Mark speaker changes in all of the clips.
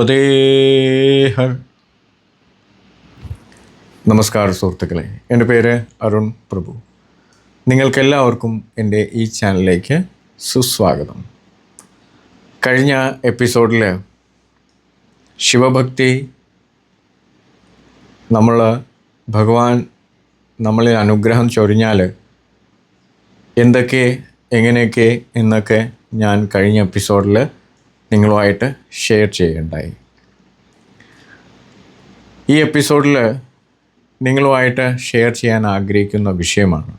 Speaker 1: നർമ്മദേഹ നമസ്കാരം സുഹൃത്തുക്കളെ. എന്റെ പേര് അരുൺ പ്രഭു. നിങ്ങൾക്കെല്ലാവർക്കും എന്റെ ഈ ചാനലിലേക്ക് സുസ്വാഗതം. കഴിഞ്ഞ എപ്പിസോഡിൽ ശിവഭക്തി നമ്മൾ ഭഗവാൻ നമ്മളിൽ അനുഗ്രഹം ചൊരിഞ്ഞാൽ എന്തൊക്കെ എങ്ങനെയൊക്കെ എന്നൊക്കെ ഞാൻ കഴിഞ്ഞ എപ്പിസോഡിൽ നിങ്ങളുമായിട്ട് ഷെയർ ചെയ്യുകയുണ്ടായി ഈ എപ്പിസോഡിൽ നിങ്ങളുമായിട്ട് ഷെയർ ചെയ്യാൻ ആഗ്രഹിക്കുന്ന വിഷയമാണ്.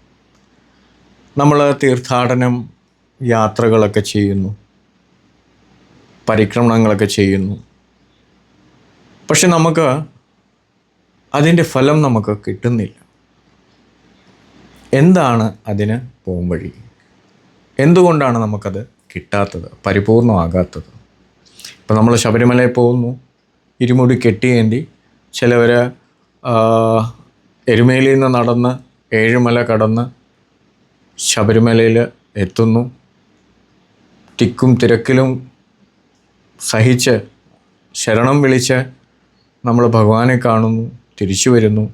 Speaker 1: നമ്മൾ തീർത്ഥാടനം യാത്രകളൊക്കെ ചെയ്യുന്നു. പരിക്രമണങ്ങളൊക്കെ ചെയ്യുന്നു. പക്ഷെ നമുക്ക് അതിന്റെ ഫലം നമുക്ക് കിട്ടുന്നില്ല. എന്താണ് അതിന് പോംവഴി? എന്തുകൊണ്ടാണ് നമുക്കത് കിട്ടാത്തത് പരിപൂർണമാകാത്തത്? ഇപ്പം നമ്മൾ ശബരിമലയിൽ പോകുന്നു ഇരുമുടി കെട്ടിയേന്തി ചിലവർ എരുമേലിയിൽ നിന്ന് നടന്ന് ഏഴുമല കടന്ന് ശബരിമലയിൽ എത്തുന്നു. തിക്കും തിരക്കിലും സഹിച്ച് ശരണം വിളിച്ച് നമ്മൾ ഭഗവാനെ കാണുന്നു തിരിച്ചു വരുന്നു.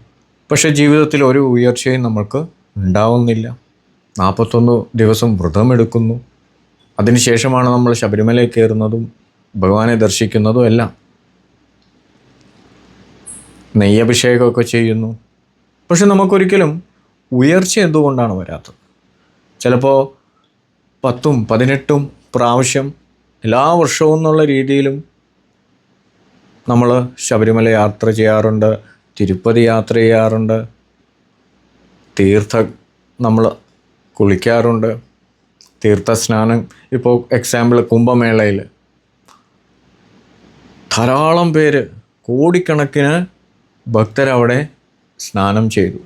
Speaker 1: പക്ഷേ ജീവിതത്തിൽ ഒരു ഉയർച്ചയും നമ്മൾക്ക് ഉണ്ടാവുന്നില്ല. നാൽപ്പത്തൊന്ന് ദിവസം വ്രതമെടുക്കുന്നു. അതിനുശേഷമാണ് നമ്മൾ ശബരിമലയിൽ കയറുന്നതും ഭഗവാനെ ദർശിക്കുന്നതും എല്ലാം. നെയ്യഭിഷേകമൊക്കെ ചെയ്യുന്നു. പക്ഷെ നമുക്കൊരിക്കലും ഉയർച്ച എന്തുകൊണ്ടാണ് വരാത്തത്? ചിലപ്പോൾ പത്തും പതിനെട്ടും പ്രാവശ്യം എല്ലാ വർഷവും എന്നുള്ള രീതിയിലും നമ്മൾ ശബരിമല യാത്ര ചെയ്യാറുണ്ട് തിരുപ്പതി യാത്ര ചെയ്യാറുണ്ട് തീർത്ഥ നമ്മൾ കുളിക്കാറുണ്ട് തീർത്ഥ സ്നാനം ഇപ്പോൾ എക്സാമ്പിൾ കുംഭമേളയിൽ ധാരാളം പേര് കോടിക്കണക്കിന് ഭക്തരവിടെ സ്നാനം ചെയ്തു.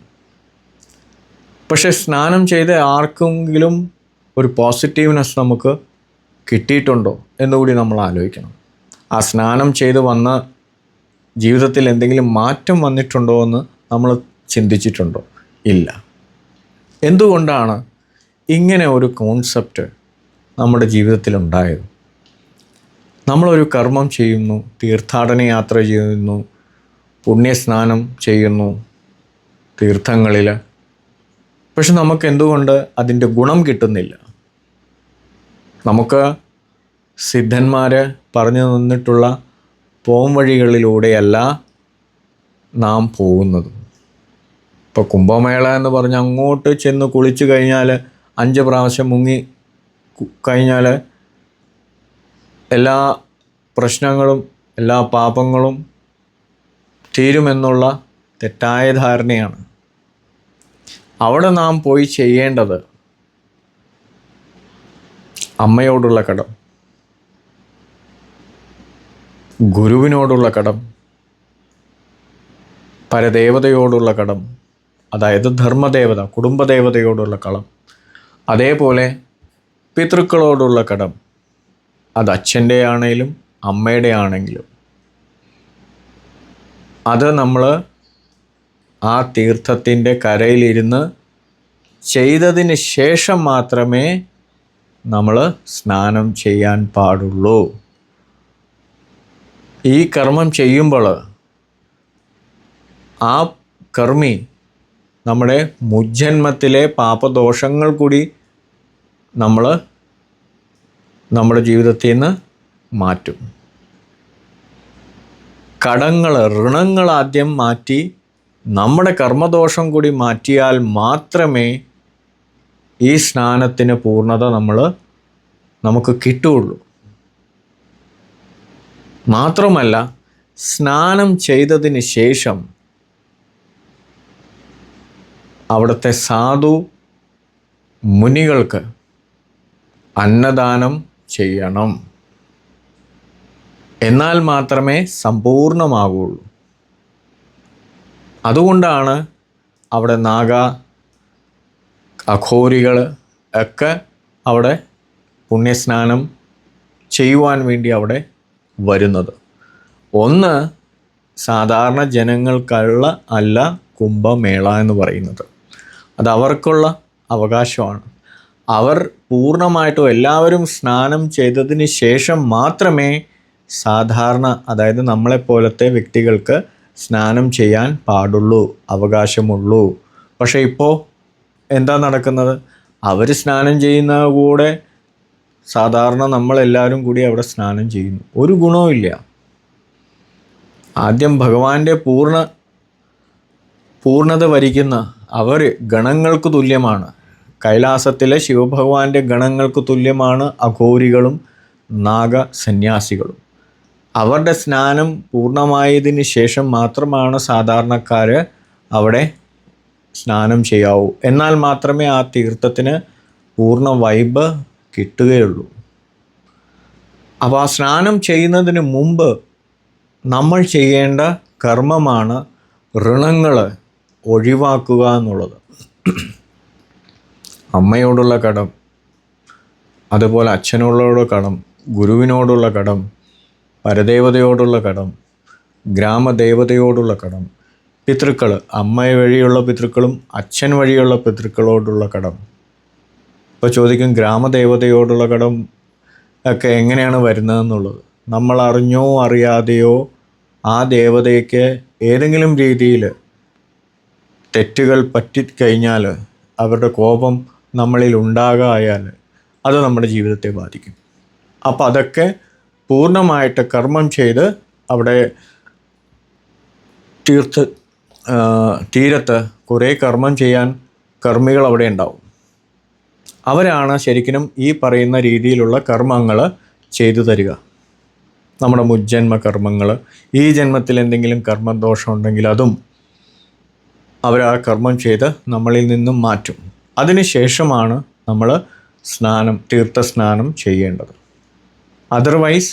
Speaker 1: പക്ഷെ സ്നാനം ചെയ്ത ആർക്കെങ്കിലും ഒരു പോസിറ്റീവ്നെസ് നമുക്ക് കിട്ടിയിട്ടുണ്ടോ എന്നുകൂടി നമ്മൾ ആലോചിക്കണം. ആ സ്നാനം ചെയ്ത് വന്ന ജീവിതത്തിൽ എന്തെങ്കിലും മാറ്റം വന്നിട്ടുണ്ടോ എന്ന് നമ്മൾ ചിന്തിച്ചിട്ടുണ്ടോ? ഇല്ല. എന്തുകൊണ്ടാണ് ഇങ്ങനെ ഒരു കോൺസെപ്റ്റ് നമ്മുടെ ജീവിതത്തിൽ ഉണ്ടായത് നമ്മളൊരു കർമ്മം ചെയ്യുന്നു തീർത്ഥാടന യാത്ര ചെയ്യുന്നു പുണ്യസ്നാനം ചെയ്യുന്നു തീർത്ഥങ്ങളിൽ പക്ഷെ നമുക്ക് എന്തുകൊണ്ട് അതിന്റെ ഗുണം കിട്ടുന്നില്ല? നമുക്ക് സിദ്ധന്മാർ പറഞ്ഞു തന്നിട്ടുള്ള പോം വഴികളിലൂടെയല്ല നാം പോകുന്നത്. ഇപ്പോൾ കുംഭമേള എന്ന് പറഞ്ഞ് അങ്ങോട്ട് ചെന്ന് കുളിച്ചു കഴിഞ്ഞാൽ അഞ്ച് പ്രാവശ്യം മുങ്ങി കഴിഞ്ഞാൽ എല്ലാ പ്രശ്നങ്ങളും എല്ലാ പാപങ്ങളും തീരുമെന്നുള്ള തെറ്റായ ധാരണയാണ്. അവിടെ നാം പോയി ചെയ്യേണ്ടത് അമ്മയോടുള്ള കടം ഗുരുവിനോടുള്ള കടം പരദേവതയോടുള്ള കടം അതായത് ധർമ്മദേവത കുടുംബദേവതയോടുള്ള കടം അതേപോലെ പിതൃക്കളോടുള്ള കടം അത് അച്ഛന്റെ ആണെങ്കിലും അമ്മയുടെ ആണെങ്കിലും അത് നമ്മൾ ആ തീർത്ഥത്തിന്റെ കരയിലിരുന്ന് ചെയ്തതിന് ശേഷം മാത്രമേ നമ്മൾ സ്നാനം ചെയ്യാൻ പാടുള്ളൂ. ഈ കർമ്മം ചെയ്യുമ്പോൾ ആ കർമ്മി നമ്മുടെ മുജ്ജന്മത്തിലെ പാപദോഷങ്ങൾ കൂടി നമ്മൾ നമ്മുടെ ജീവിതത്തിൽ നിന്ന് മാറ്റും. കടങ്ങൾ ഋണങ്ങൾ ആദ്യം മാറ്റി നമ്മുടെ കർമ്മദോഷം കൂടി മാറ്റിയാൽ മാത്രമേ ഈ സ്നാനത്തിന് പൂർണത നമ്മൾ നമുക്ക് കിട്ടുകയുള്ളൂ. മാത്രമല്ല സ്നാനം ചെയ്തതിന് ശേഷം അവിടുത്തെ സാധു മുനികൾക്ക് അന്നദാനം ചെയ്യണം. എന്നാൽ മാത്രമേ സമ്പൂർണമാകുള്ളൂ അതുകൊണ്ടാണ് അവിടെ നാഗ അഘോരികൾ ഒക്കെ അവിടെ പുണ്യസ്നാനം ചെയ്യുവാൻ വേണ്ടി അവിടെ വരുന്നത്. ഒന്ന് സാധാരണ ജനങ്ങൾക്കുള്ള അല്ല കുംഭമേള എന്ന് പറയുന്നത്. അത് അവർക്കുള്ള അവകാശമാണ്. അവർ പൂർണമായിട്ടും എല്ലാവരും സ്നാനം ചെയ്തതിന് ശേഷം മാത്രമേ സാധാരണ അതായത് നമ്മളെപ്പോലത്തെ വ്യക്തികൾക്ക് സ്നാനം ചെയ്യാൻ പാടുള്ളൂ അവകാശമുള്ളൂ. പക്ഷേ ഇപ്പോൾ എന്താ നടക്കുന്നത്? അവർ സ്നാനം ചെയ്യുന്ന കൂടെ സാധാരണ നമ്മളെല്ലാവരും കൂടി അവിടെ സ്നാനം ചെയ്യുന്നു. ഒരു ഗുണവുമില്ല ആദ്യം ഭഗവാന്റെ പൂർണ പൂർണത വരിക്കുന്ന അവർ ഗണങ്ങൾക്ക് തുല്യമാണ്. കൈലാസത്തിലെ ശിവഭഗവാന്റെ ഗണങ്ങൾക്ക് തുല്യമാണ് അഘോരികളും നാഗസന്യാസികളും. അവരുടെ സ്നാനം പൂർണമായതിന് ശേഷം മാത്രമാണ് സാധാരണക്കാർ അവിടെ സ്നാനം ചെയ്യാവൂ. എന്നാൽ മാത്രമേ ആ തീർത്ഥത്തിന് പൂർണ വൈബ് കിട്ടുകയുള്ളൂ. അപ്പോൾ ആ സ്നാനം ചെയ്യുന്നതിന് മുമ്പ് നമ്മൾ ചെയ്യേണ്ട കർമ്മമാണ് ഋണങ്ങൾ ഒഴിവാക്കുക എന്നുള്ളത്. അമ്മയോടുള്ള കടം അതുപോലെ അച്ഛനോടുള്ള കടം ഗുരുവിനോടുള്ള കടം പരദേവതയോടുള്ള കടം ഗ്രാമദേവതയോടുള്ള കടം പിതൃക്കൾ അമ്മ വഴിയുള്ള പിതൃക്കളും അച്ഛൻ വഴിയുള്ള പിതൃക്കളോടുള്ള കടം. ഇപ്പോൾ ചോദിക്കും ഗ്രാമദേവതയോടുള്ള കടം ഒക്കെ എങ്ങനെയാണ് വരുന്നതെന്നുള്ളത്? നമ്മൾ അറിഞ്ഞോ അറിയാതെയോ ആ ദേവതയ്ക്ക് ഏതെങ്കിലും രീതിയിൽ തെറ്റുകൾ പറ്റിക്കഴിഞ്ഞാൽ അവരുടെ കോപം നമ്മളിൽ ഉണ്ടാകായാൽ അത് നമ്മുടെ ജീവിതത്തെ ബാധിക്കും. അപ്പോൾ അതൊക്കെ പൂർണമായിട്ട് കർമ്മം ചെയ്ത് അവിടെ തീർത്ത് തീരത്ത് കുറേ കർമ്മം ചെയ്യാൻ കർമ്മികൾ അവിടെ ഉണ്ടാവും. അവരാണ് ശരിക്കും ഈ പറയുന്ന രീതിയിലുള്ള കർമ്മങ്ങൾ ചെയ്തു തരിക. നമ്മുടെ മുജ്ജന്മ കർമ്മങ്ങൾ ഈ ജന്മത്തിൽ എന്തെങ്കിലും കർമ്മദോഷം ഉണ്ടെങ്കിൽ അതും അവരാ കർമ്മം ചെയ്ത് നമ്മളിൽ നിന്നും മാറ്റും. അതിനുശേഷമാണ് നമ്മൾ സ്നാനം തീർത്ഥസ്നാനം ചെയ്യേണ്ടത്. അതർവൈസ്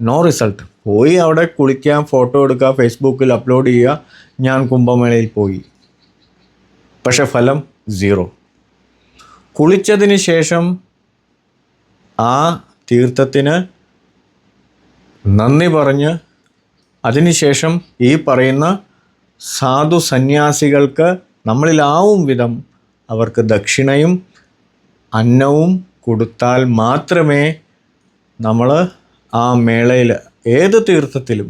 Speaker 1: നോ റിസൾട്ട് പോയി അവിടെ കുളിക്കാൻ ഫോട്ടോ എടുക്കുക ഫേസ്ബുക്കിൽ അപ്ലോഡ് ചെയ്യുക ഞാൻ കുംഭമേളയിൽ പോയി. പക്ഷെ ഫലം സീറോ കുളിച്ചതിന് ശേഷം ആ തീർത്ഥത്തിന് നന്ദി പറഞ്ഞ് അതിനുശേഷം ഈ പറയുന്ന സാധു സന്യാസികൾക്ക് നമ്മളിലാവും വിധം അവർക്ക് ദക്ഷിണയും അന്നവും കൊടുത്താൽ മാത്രമേ നമ്മൾ ആ മേളയിൽ ഏത് തീർത്ഥത്തിലും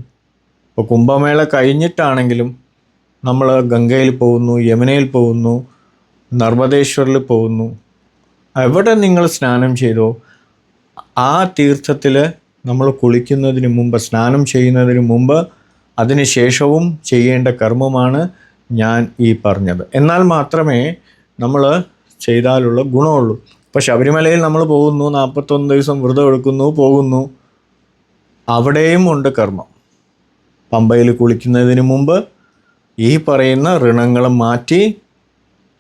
Speaker 1: ഇപ്പോൾ കുംഭമേള കഴിഞ്ഞിട്ടാണെങ്കിലും നമ്മൾ ഗംഗയിൽ പോകുന്നു യമുനയിൽ പോകുന്നു നർമ്മദേശ്വറിൽ പോകുന്നു. എവിടെ നിങ്ങൾ സ്നാനം ചെയ്തോ ആ തീർത്ഥത്തിൽ നമ്മൾ കുളിക്കുന്നതിന് മുമ്പ് സ്നാനം ചെയ്യുന്നതിന് മുമ്പ് അതിന് ശേഷവും ചെയ്യേണ്ട കർമ്മമാണ് ഞാൻ ഈ പറഞ്ഞത്. എന്നാൽ മാത്രമേ നമ്മൾ ചെയ്താലുള്ള ഗുണമുള്ളൂ. ഇപ്പോൾ ശബരിമലയിൽ നമ്മൾ പോകുന്നു നാൽപ്പത്തൊന്ന് ദിവസം വ്രതം എടുക്കുന്നു പോകുന്നു. അവിടെയും ഉണ്ട് കർമ്മം. പമ്പയിൽ കുളിക്കുന്നതിന് മുമ്പ് ഈ പറയുന്ന ഋണങ്ങൾ മാറ്റി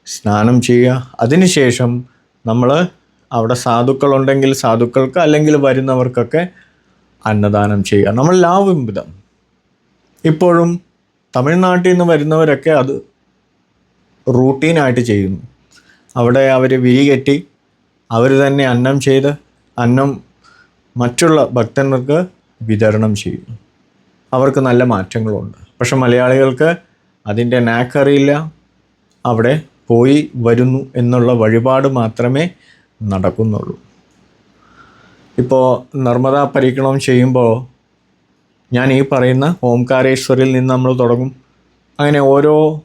Speaker 1: സ്നാനം ചെയ്യുക. അതിനുശേഷം നമ്മൾ അവിടെ സാധുക്കളുണ്ടെങ്കിൽ സാധുക്കൾക്ക് അല്ലെങ്കിൽ വരുന്നവർക്കൊക്കെ അന്നദാനം ചെയ്യുക. നമ്മൾ ലാവും വിധം ഇപ്പോഴും തമിഴ്നാട്ടിൽ നിന്ന് വരുന്നവരൊക്കെ അത് റൂട്ടീനായിട്ട് ചെയ്യുന്നു. അവിടെ അവർ വിരികെട്ടി അവർ തന്നെ അന്നം ചെയ്ത് അന്നം മറ്റുള്ള ഭക്തന്മാർക്ക് വിതരണം ചെയ്യുന്നു. അവർക്ക് നല്ല മാറ്റങ്ങളുണ്ട്. പക്ഷെ മലയാളികൾക്ക് അതിന്റെ നാക്കറിയില്ല. അവിടെ പോയി വരുന്നു എന്നുള്ള വഴിപാട് മാത്രമേ നടക്കുന്നുള്ളൂ. ഇപ്പോൾ നർമ്മദ പരീക്ഷണം ചെയ്യുമ്പോൾ ഞാൻ ഈ പറയുന്ന ഓംകാരേശ്വരിൽ നിന്ന് നമ്മൾ തുടങ്ങും. അങ്ങനെ ഓരോ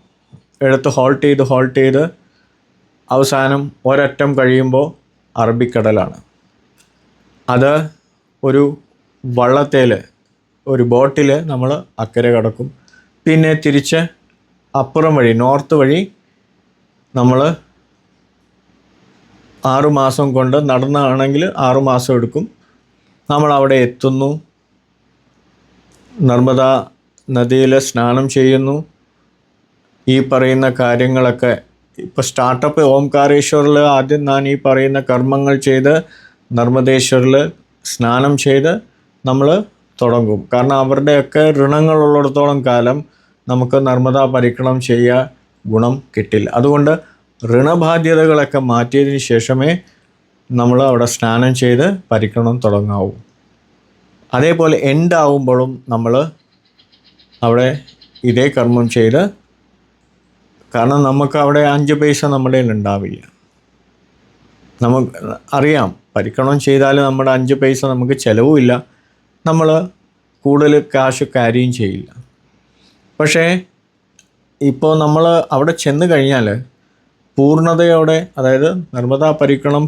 Speaker 1: ഇടത്ത് ഹോൾട്ട് ചെയ്ത് ഹോൾട്ട് ചെയ്ത് അവസാനം ഒരറ്റം കഴിയുമ്പോൾ അറബിക്കടലാണ്. അത് ഒരു വള്ളത്തേൽ ഒരു ബോട്ടിൽ നമ്മൾ അക്കരെ കടക്കും. പിന്നെ തിരിച്ച് അപ്പുറം വഴി നോർത്ത് വഴി നമ്മൾ ആറുമാസം കൊണ്ട് നടന്നാണെങ്കിൽ ആറുമാസം എടുക്കും. നമ്മൾ അവിടെ എത്തുന്നു. നർമ്മദ നദിയിൽ സ്നാനം ചെയ്യുന്നു. ഈ പറയുന്ന കാര്യങ്ങളൊക്കെ ഇപ്പോൾ സ്റ്റാർട്ടപ്പ് ഓംകാരേശ്വറിൽ ആദ്യം ഞാൻ ഈ പറയുന്ന കർമ്മങ്ങൾ ചെയ്ത് നർമ്മദേശ്വറിൽ സ്നാനം ചെയ്ത് നമ്മൾ തുടങ്ങും. കാരണം അവരുടെയൊക്കെ ഋണങ്ങളുള്ളിടത്തോളം കാലം നമുക്ക് നർമ്മദാ പരിക്രണം ചെയ്യാൻ ഗുണം കിട്ടില്ല. അതുകൊണ്ട് ഋണബാധ്യതകളൊക്കെ മാറ്റിയതിന് ശേഷമേ നമ്മൾ അവിടെ സ്നാനം ചെയ്ത് പരിക്രമണം തുടങ്ങാവൂ. അതേപോലെ എൻഡ് ആവുമ്പോഴും നമ്മൾ അവിടെ ഇതേ കർമ്മം ചെയ്ത് കാരണം നമുക്ക് അവിടെ അഞ്ച് പൈസ നമ്മുടെ ഉണ്ടാവില്ല. നമുക്ക് അറിയാം പരിക്കണം ചെയ്താൽ നമ്മുടെ അഞ്ച് പൈസ നമുക്ക് ചിലവുമില്ല നമ്മൾ കൂടുതൽ കാശ് ക്യാരിയും ചെയ്യില്ല. പക്ഷേ ഇപ്പോൾ നമ്മൾ അവിടെ ചെന്ന് കഴിഞ്ഞാൽ പൂർണതയോടെ അതായത് നർമ്മദാ പരിക്കണം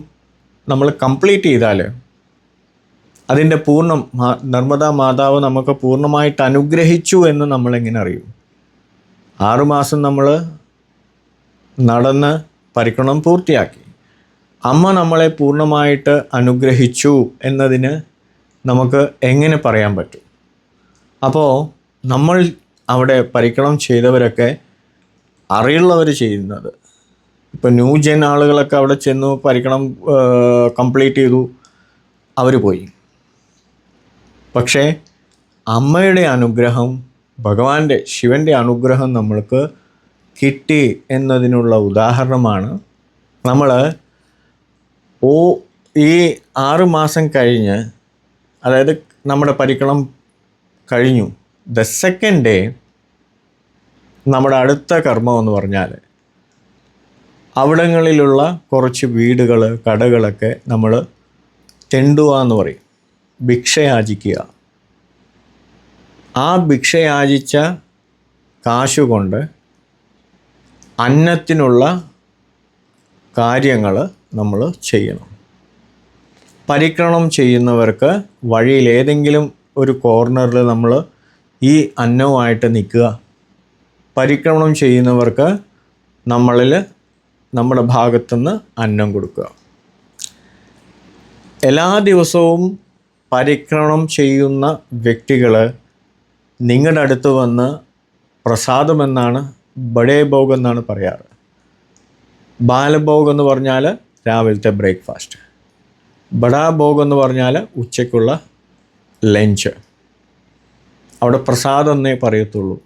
Speaker 1: നമ്മൾ കംപ്ലീറ്റ് ചെയ്താൽ അതിന്റെ പൂർണം നർമ്മദാ മാതാവ് നമുക്ക് പൂർണമായിട്ട് അനുഗ്രഹിച്ചു എന്ന് നമ്മളെങ്ങനെ അറിയും? ആറുമാസം നമ്മൾ നടന്ന് പരിക്രമം പൂർത്തിയാക്കി. അമ്മ നമ്മളെ പൂർണമായിട്ട് അനുഗ്രഹിച്ചു എന്നതിന് നമുക്ക് എങ്ങനെ പറയാൻ പറ്റും? അപ്പോൾ നമ്മൾ അവിടെ പരിക്രമം ചെയ്തവരൊക്കെ അറിയുള്ളവർ ചെയ്യുന്നത്. ഇപ്പോൾ ന്യൂ ജെൻ ആളുകളൊക്കെ അവിടെ ചെന്നു പരിക്രമം കംപ്ലീറ്റ് ചെയ്തു അവർ പോയി. പക്ഷേ അമ്മയുടെ അനുഗ്രഹം ഭഗവാന്റെ ശിവന്റെ അനുഗ്രഹം നമ്മൾക്ക് കിട്ടി എന്നതിനുള്ള ഉദാഹരണമാണ് നമ്മൾ ഓ ഈ ആറ് മാസം കഴിഞ്ഞ് അതായത് നമ്മുടെ പരിക്കളം കഴിഞ്ഞു. ദ സെക്കൻഡ് ഡേ നമ്മുടെ അടുത്ത കർമ്മം എന്ന് പറഞ്ഞാൽ അവിടങ്ങളിലുള്ള കുറച്ച് വീടുകൾ കടകളൊക്കെ നമ്മൾ തെണ്ടുക എന്ന് പറയും. ഭിക്ഷയാചിക്കുക. ആ ഭിക്ഷയാചിച്ച കാശുകൊണ്ട് അന്നത്തിനുള്ള കാര്യങ്ങൾ നമ്മൾ ചെയ്യണം. പരിക്രമണം ചെയ്യുന്നവർക്ക് വഴിയിൽ ഏതെങ്കിലും ഒരു കോർണറിൽ നമ്മൾ ഈ അന്നവുമായിട്ട് നിൽക്കുക. പരിക്രമണം ചെയ്യുന്നവർക്ക് നമ്മളിൽ നമ്മുടെ ഭാഗത്തുനിന്ന് അന്നം കൊടുക്കുക. എല്ലാ ദിവസവും പരിക്രമണം ചെയ്യുന്ന വ്യക്തികൾ നിങ്ങളുടെ അടുത്ത് വന്ന് പ്രസാദമെന്നാണ് ബഡേ ഭോഗ് എന്നാണ് പറയാറ്. ബാലഭോഗ് എന്ന് പറഞ്ഞാൽ രാവിലത്തെ ബ്രേക്ക്ഫാസ്റ്റ്. ബഡാ ഭോഗ് എന്ന് പറഞ്ഞാൽ ഉച്ചയ്ക്കുള്ള ലഞ്ച്. അവിടെ പ്രസാദം എന്നേ പറയത്തുള്ളൂ.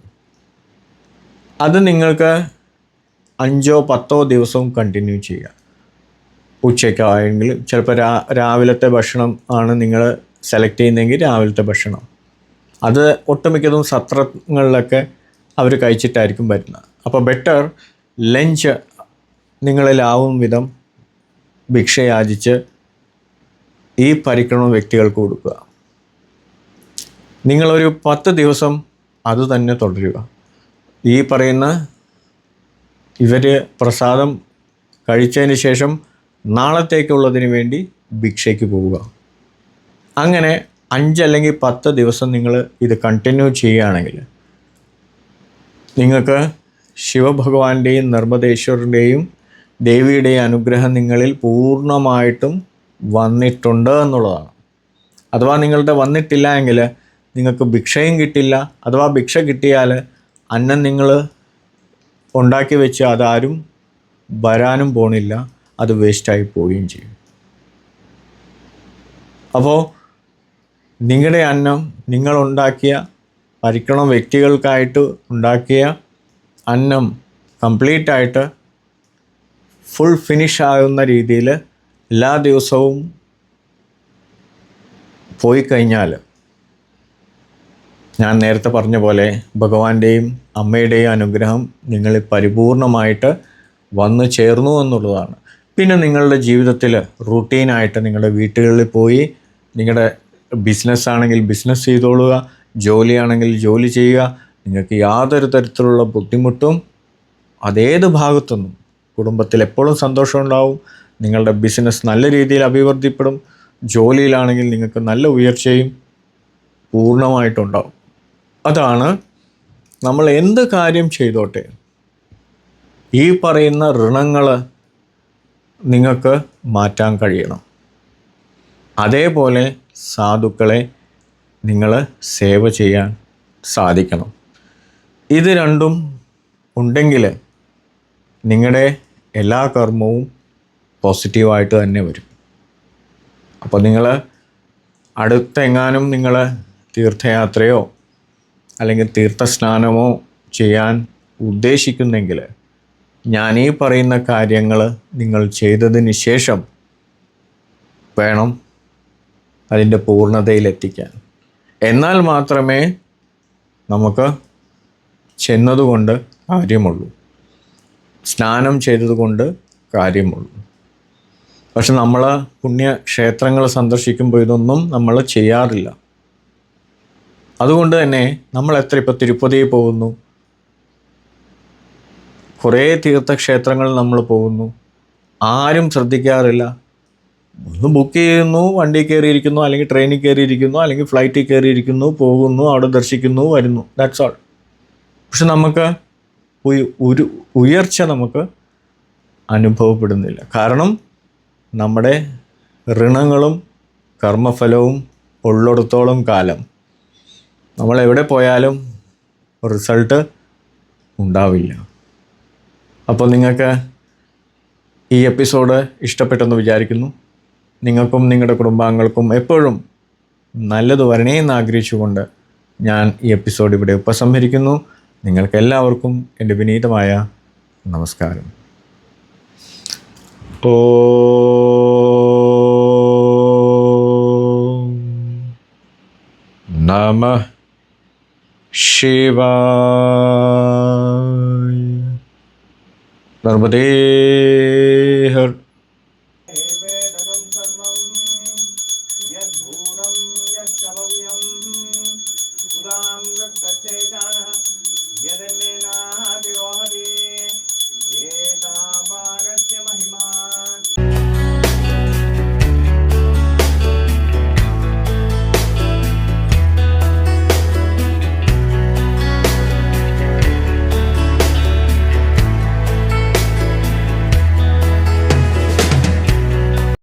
Speaker 1: അത് നിങ്ങൾക്ക് അഞ്ചോ പത്തോ ദിവസവും കണ്ടിന്യൂ ചെയ്യുക ഉച്ചയ്ക്കായെങ്കിൽ ചിലപ്പോൾ രാ രാവിലത്തെ ഭക്ഷണം ആണ് നിങ്ങൾ സെലക്ട് ചെയ്യുന്നതെങ്കിൽ രാവിലത്തെ ഭക്ഷണം. അത് ഒട്ടുമിക്കതും സത്രങ്ങളിലൊക്കെ അവർ കഴിച്ചിട്ടായിരിക്കും വരുന്നത്. അപ്പോൾ ബെറ്റർ ലഞ്ച് നിങ്ങളിലാവും വിധം ഭിക്ഷയാചിച്ച് ഈ പരിക്രമ വ്യക്തികൾക്ക് കൊടുക്കുക. നിങ്ങളൊരു പത്ത് ദിവസം അത് തന്നെ തുടരുക. ഈ പറയുന്ന ഇവർ പ്രസാദം കഴിച്ചതിന് ശേഷം നാളത്തേക്കുള്ളതിന് വേണ്ടി ഭിക്ഷയ്ക്ക് പോവുക. അങ്ങനെ അഞ്ച് അല്ലെങ്കിൽ പത്ത് ദിവസം നിങ്ങൾ ഇത് കണ്ടിന്യൂ ചെയ്യുകയാണെങ്കിൽ നിങ്ങൾക്ക് ശിവഭഗവാന്റെയും നർമ്മദേശ്വരന്റെയും ദേവിയുടെയും അനുഗ്രഹം നിങ്ങളിൽ പൂർണമായിട്ടും വന്നിട്ടുണ്ട് എന്നുള്ളതാണ്. അഥവാ നിങ്ങളുടെ വന്നിട്ടില്ല എങ്കിൽ നിങ്ങൾക്ക് ഭിക്ഷയും കിട്ടില്ല. അഥവാ ഭിക്ഷ കിട്ടിയാൽ അന്നം നിങ്ങൾ ഉണ്ടാക്കി വെച്ച് അതാരും വരാനും പോണില്ല. അത് വേസ്റ്റായി പോവുകയും ചെയ്യും. അപ്പോൾ നിങ്ങളുടെ അന്നം നിങ്ങൾ പരിക്രമ വ്യക്തികൾക്കായിട്ട് ഉണ്ടാക്കിയ അന്നം കംപ്ലീറ്റ് ആയിട്ട് ഫുൾ ഫിനിഷ് ആകുന്ന രീതിയിൽ എല്ലാ ദിവസവും പോയി കഴിഞ്ഞാൽ ഞാൻ നേരത്തെ പറഞ്ഞ പോലെ ഭഗവാന്റെയും അമ്മയുടെയും അനുഗ്രഹം നിങ്ങളിൽ പരിപൂർണമായിട്ട് വന്നു ചേർന്നു എന്നുള്ളതാണ്. പിന്നെ നിങ്ങളുടെ ജീവിതത്തിൽ റുട്ടീനായിട്ട് നിങ്ങളുടെ വീട്ടുകളിൽ പോയി നിങ്ങളുടെ ബിസിനസ് ആണെങ്കിൽ ബിസിനസ് ചെയ്തോളുക ജോലിയാണെങ്കിൽ ജോലി ചെയ്യുക നിങ്ങൾക്ക് യാതൊരു തരത്തിലുള്ള ബുദ്ധിമുട്ടും അതേത് ഭാഗത്തുനിന്നും കുടുംബത്തിൽ എപ്പോഴും സന്തോഷം ഉണ്ടാവും നിങ്ങളുടെ ബിസിനസ് നല്ല രീതിയിൽ അഭിവൃദ്ധിപ്പെടും ജോലിയിലാണെങ്കിൽ നിങ്ങൾക്ക് നല്ല ഉയർച്ചയും പൂർണമായിട്ടുണ്ടാവും. അതാണ് നമ്മൾ എന്ത് കാര്യം ചെയ്തോട്ടെ ഈ പറയുന്ന ഋണങ്ങൾ നിങ്ങൾക്ക് മാറ്റാൻ കഴിയണം. അതേപോലെ സാധുക്കളെ നിങ്ങൾ സേവ ചെയ്യാൻ സാധിക്കണം. ഇത് രണ്ടും ഉണ്ടെങ്കിൽ നിങ്ങളുടെ എല്ലാ കർമ്മവും പോസിറ്റീവായിട്ട് തന്നെ വരും. അപ്പോൾ നിങ്ങൾ അടുത്തെങ്ങാനും നിങ്ങൾ തീർത്ഥയാത്രയോ അല്ലെങ്കിൽ തീർത്ഥസ്നാനമോ ചെയ്യാൻ ഉദ്ദേശിക്കുന്നെങ്കിൽ ഞാൻ ഈ പറയുന്ന കാര്യങ്ങൾ നിങ്ങൾ ചെയ്തതിന് ശേഷം വേണം അതിന്റെ പൂർണതയിലെത്തിക്കാൻ. എന്നാൽ മാത്രമേ നമുക്ക് ചെന്നതുകൊണ്ട് കാര്യമുള്ളൂ. സ്നാനം ചെയ്തതുകൊണ്ട് കാര്യമുള്ളൂ. പക്ഷെ നമ്മൾ പുണ്യക്ഷേത്രങ്ങൾ സന്ദർശിക്കുമ്പോൾ ഇതൊന്നും നമ്മൾ ചെയ്യാറില്ല. അതുകൊണ്ട് തന്നെ നമ്മൾ എത്ര ഇപ്പോൾ തിരുപ്പതി പോകുന്നു? കുറേ തീർത്ഥക്ഷേത്രങ്ങൾ നമ്മൾ പോകുന്നു. ആരും ശ്രദ്ധിക്കാറില്ല. ഒന്ന് ബുക്ക് ചെയ്യുന്നു വണ്ടി കയറിയിരിക്കുന്നു അല്ലെങ്കിൽ ട്രെയിനിൽ കയറിയിരിക്കുന്നു അല്ലെങ്കിൽ ഫ്ലൈറ്റിൽ കയറിയിരിക്കുന്നു പോകുന്നു അവിടെ ദർശിക്കുന്നു വരുന്നു. ദാറ്റ്സ് ഓൾ പക്ഷെ നമുക്ക് ഒരു ഉയർച്ച നമുക്ക് അനുഭവപ്പെടുന്നില്ല. കാരണം നമ്മുടെ ഋണങ്ങളും കർമ്മഫലവും ഉള്ളിടത്തോളം കാലം നമ്മൾ എവിടെ പോയാലും റിസൾട്ട് ഉണ്ടാവില്ല. അപ്പോൾ നിങ്ങൾക്ക് ഈ എപ്പിസോഡ് ഇഷ്ടപ്പെട്ടെന്ന് വിചാരിക്കുന്നു. നിങ്ങൾക്കും നിങ്ങളുടെ കുടുംബാംഗങ്ങൾക്കും എപ്പോഴും നല്ലത് വരണേ എന്ന് ആഗ്രഹിച്ചുകൊണ്ട് ഞാൻ ഈ എപ്പിസോഡ് ഇവിടെ ഉപസംഹരിക്കുന്നു. നിങ്ങൾക്കെല്ലാവർക്കും എന്റെ വിനീതമായ നമസ്കാരം. ഓ നമ ശിവായ. നർമ്മദേ